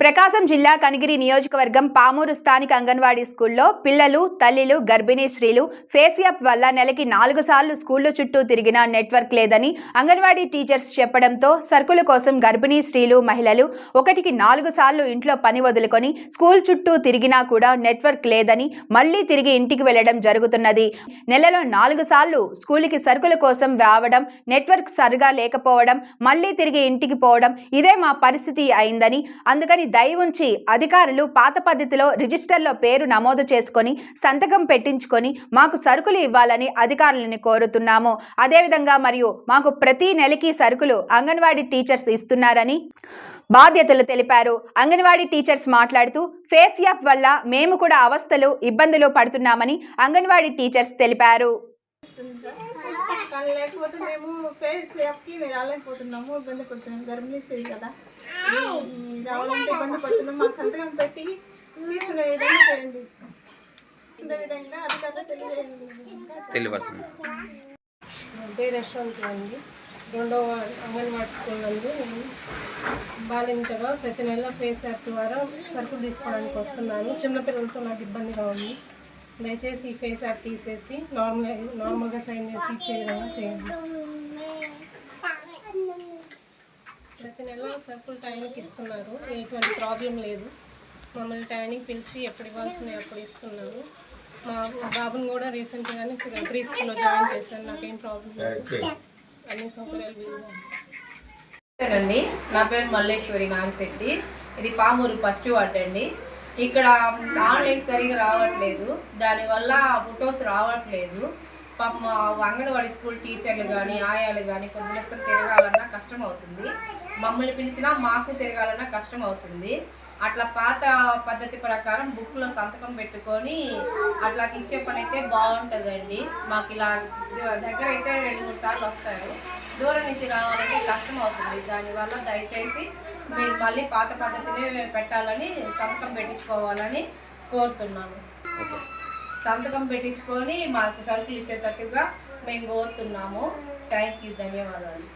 ప్రకాశం జిల్లా కనిగిరి నియోజకవర్గం పామూరు స్థానిక అంగన్వాడీ స్కూల్లో పిల్లలు తల్లిలు గర్భిణీ స్త్రీలు ఫేస్ యాప్ వల్ల నెలకి నాలుగు సార్లు స్కూళ్ళ చుట్టూ తిరిగినా నెట్వర్క్ లేదని అంగన్వాడీ టీచర్స్ చెప్పడంతో సరుకుల కోసం గర్భిణీ స్త్రీలు మహిళలు ఒకటికి నాలుగు సార్లు ఇంట్లో పని వదులుకొని స్కూల్ చుట్టూ తిరిగినా కూడా నెట్వర్క్ లేదని మళ్ళీ తిరిగి ఇంటికి వెళ్ళడం జరుగుతున్నది. నెలలో నాలుగు సార్లు స్కూల్కి సరుకుల కోసం రావడం నెట్వర్క్ సరిగా లేకపోవడం మళ్ళీ తిరిగి ఇంటికి పోవడం ఇదే మా పరిస్థితి అయిందని అందుకని దయ ఉంచి అధికారులు పాత పద్ధతిలో రిజిస్టర్లో పేరు నమోదు చేసుకొని సంతకం పెట్టించుకొని మాకు సరుకులు ఇవ్వాలని అధికారులని కోరుతున్నాము. అదేవిధంగా మరియు మాకు ప్రతి నెలకి సరుకులు అంగన్వాడీ టీచర్స్ ఇస్తున్నారని బాధ్యతలు తెలిపారు. అంగన్వాడీ టీచర్స్ మాట్లాడుతూ ఫేస్ యాప్ వల్ల మేము కూడా అవస్థలు ఇబ్బందులు పడుతున్నామని అంగన్వాడీ టీచర్స్ తెలిపారు. లేకపోతే మేము ఫేస్ యాప్కి మేము ఇబ్బంది పడుతున్నాము. గర్భిణీ స్త్రీ కదా. రావాలంటే ఇబ్బంది పడుతున్నాం. మాకు సంతకం పెట్టి తీసుకునే విధంగా చేయండి. ఉండే విధంగా అధికారులు తెలియజేయండి తెలియవలసింది డే రెస్టారెంట్ అండి రెండవ అంగన్వాడీ స్కూల్ నందు నేను బాలింతగా ప్రతి నెల ఫేస్ యాప్ ద్వారా సరుకులు తీసుకోవడానికి వస్తున్నాను. చిన్నపిల్లలతో నాకు ఇబ్బందిగా ఉంది. దయచేసి ఈ ఫేస్ యాప్ తీసేసి నార్మల్ నార్మల్గా సైన్ చేసి ఇచ్చే విధంగా చేయండి. ప్రతి నెల సరుకులు టైంకి ఇస్తున్నారు. ఎటువంటి ప్రాబ్లం లేదు. మమ్మల్ని టైంకి పిలిచి ఎప్పుడు ఇవ్వాల్సినవి అప్పుడు ఇస్తున్నారు మా బాబుని కూడా రీసెంట్గానే ప్రీ స్కూల్లో జాయిన్ చేశాను నాకేం ప్రాబ్లం లేదు. అన్ని సౌకర్యాలు వీలుగా అండి. నా పేరు మల్లేశ్వరి నాగశెట్టి. ఇది పామూరు ఫస్ట్ వార్డ్ అండి. ఇక్కడ ఆన్లైన్ సరిగా రావట్లేదు. దానివల్ల ఫొటోస్ రావట్లేదు. పాపం అంగన్వాడీ స్కూల్ టీచర్లు కానీ ఆయాలు కానీ పొద్దునస్తలు తిరగాలన్నా కష్టం అవుతుంది మమ్మల్ని పిలిచినా మాకు తిరగాలన్నా కష్టం అవుతుంది అట్లా పాత పద్ధతి ప్రకారం బుక్లో సంతకం పెట్టుకొని అట్లా ఇచ్చే పని అయితే బాగుంటుందండి. మాకు ఇలా దగ్గర అయితే రెండు మూడు సార్లు వస్తారు. దూరం నుంచి రావాలంటే కష్టం అవుతుంది దానివల్ల దయచేసి మీరు మళ్ళీ పాత పద్ధతిని పెట్టాలని సంతకం పెట్టించుకోవాలని కోరుతున్నాను. సంతకం పెట్టించుకొని మాకు సరుకులు ఇచ్చేటట్టుగా మేము కోరుతున్నాము. థ్యాంక్ యూ ధన్యవాదాలు.